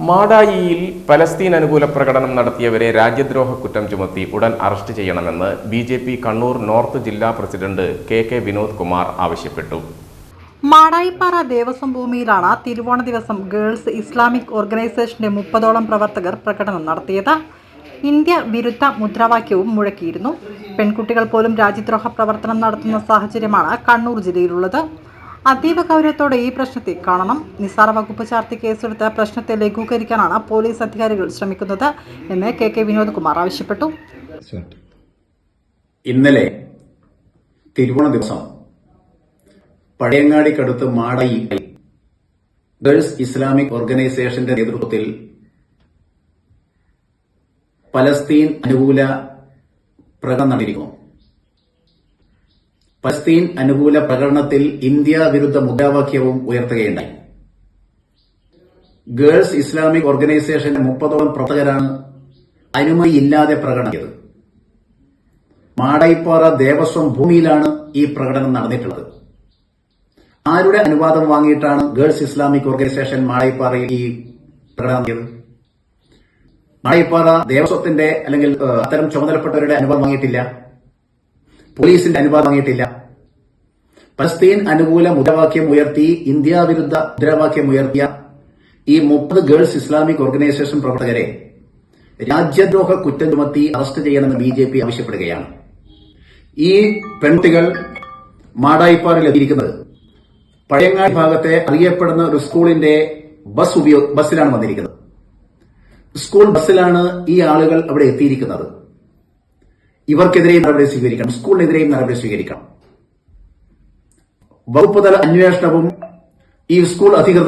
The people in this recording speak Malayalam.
മാടായിയിൽ പലസ്തീൻ അനുകൂല പ്രകടനം നടത്തിയവരെ രാജ്യദ്രോഹ കുറ്റം ചുമത്തി ഉടൻ അറസ്റ്റ് ചെയ്യണമെന്ന് B J P Kannur north ജില്ലാ president K K Vinod Kumar ആവശ്യപ്പെട്ടു. മാടായിപ്പാറ ദേവസ്വം ഭൂമിയിലാണ് തിരുവോണ ദിവസം ഗേൾസ് ഇസ്ലാമിക് ഓർഗനൈസേഷന്റെ മുപ്പതോളം പ്രവർത്തകർ പ്രകടനം നടത്തിയത്. ഇന്ത്യ വിരുദ്ധ മുദ്രാവാക്യവും മുഴക്കിയിരുന്നു. പെൺകുട്ടികൾ പോലും രാജ്യദ്രോഹ പ്രവർത്തനം നടത്തുന്ന സാഹചര്യമാണ് കണ്ണൂർ ജില്ലയിലുള്ളത്. അതീവ ഗൗരവത്തോടെ ഈ പ്രശ്നത്തെ കാണണം. നിസാര വകുപ്പ് ചാർത്തി കേസെടുത്ത് പ്രശ്നത്തെ ലഘൂകരിക്കാനാണ് പോലീസ് അധികാരികൾ ശ്രമിക്കുന്നത് എന്ന് കെ കെ വിനോദ്കുമാർ ആവശ്യപ്പെട്ടു. ഇന്നലെ തിരുവോണ ദിവസം പഴയങ്ങാടിക്കടുത്ത് മാടയിൽ ഗേൾസ് ഇസ്ലാമിക് ഓർഗനൈസേഷന്റെ നേതൃത്വത്തിൽ പലസ്തീൻ അനുകൂല പ്രകടനം നടന്നിരിക്കുന്നു. പലസ്തീൻ അനുകൂല പ്രകടനത്തിൽ ഇന്ത്യ വിരുദ്ധ മുദ്രാവാക്യവും ഉയർത്തുകയുണ്ടായി. ഗേൾസ് ഇസ്ലാമിക് ഓർഗനൈസേഷന്റെ മുപ്പതോളം പ്രവർത്തകരാണ് അനുമതിയില്ലാതെ പ്രകടനം മാടായിപ്പാറ ദേവസ്വം ഭൂമിയിലാണ് ഈ പ്രകടനം നടന്നിട്ടുള്ളത്. ആരുടെ അനുവാദം വാങ്ങിയിട്ടാണ് ഗേൾസ് ഇസ്ലാമിക് ഓർഗനൈസേഷൻ മാടായിപ്പാറയിൽ ഈ പ്രകടനം നടത്തിയത്? മാടായിപ്പാറ ദേവസ്വത്തിന്റെ അല്ലെങ്കിൽ അത്തരം ചുമതലപ്പെട്ടവരുടെ അനുവാദം വാങ്ങിയിട്ടില്ല. പോലീസിന്റെ അനുവാദം വാങ്ങിയിട്ടില്ല. പലസ്തീൻ അനുകൂല മുദ്രാവാക്യം ഉയർത്തി ഇന്ത്യ വിരുദ്ധ മുദ്രാവാക്യം ഉയർത്തിയ ഈ മുപ്പത് ഗേൾസ് ഇസ്ലാമിക് ഓർഗനൈസേഷൻ പ്രവർത്തകരെ രാജ്യദ്രോഹ കുറ്റം ചുമത്തി അറസ്റ്റ് ചെയ്യണമെന്ന് ബി ജെ പി ആവശ്യപ്പെടുകയാണ്. ഈ പെൺകുട്ടികൾ മാടായിപ്പാറിൽ എത്തിയിരിക്കുന്നത് പഴയങ്ങാടി ഭാഗത്തെ അറിയപ്പെടുന്ന ഒരു സ്കൂളിന്റെ ബസ് ഉപയോഗ ബസ്സിലാണ് വന്നിരിക്കുന്നത്. സ്കൂൾ ബസ്സിലാണ് ഈ ആളുകൾ അവിടെ എത്തിയിരിക്കുന്നത്. ഇവർക്കെതിരെയും നടപടി സ്വീകരിക്കണം സ്കൂളിനെതിരെയും നടപടി സ്വീകരിക്കണം. വകുപ്പ് തല അന്വേഷണവും ഈ സ്കൂൾ അധികൃതർ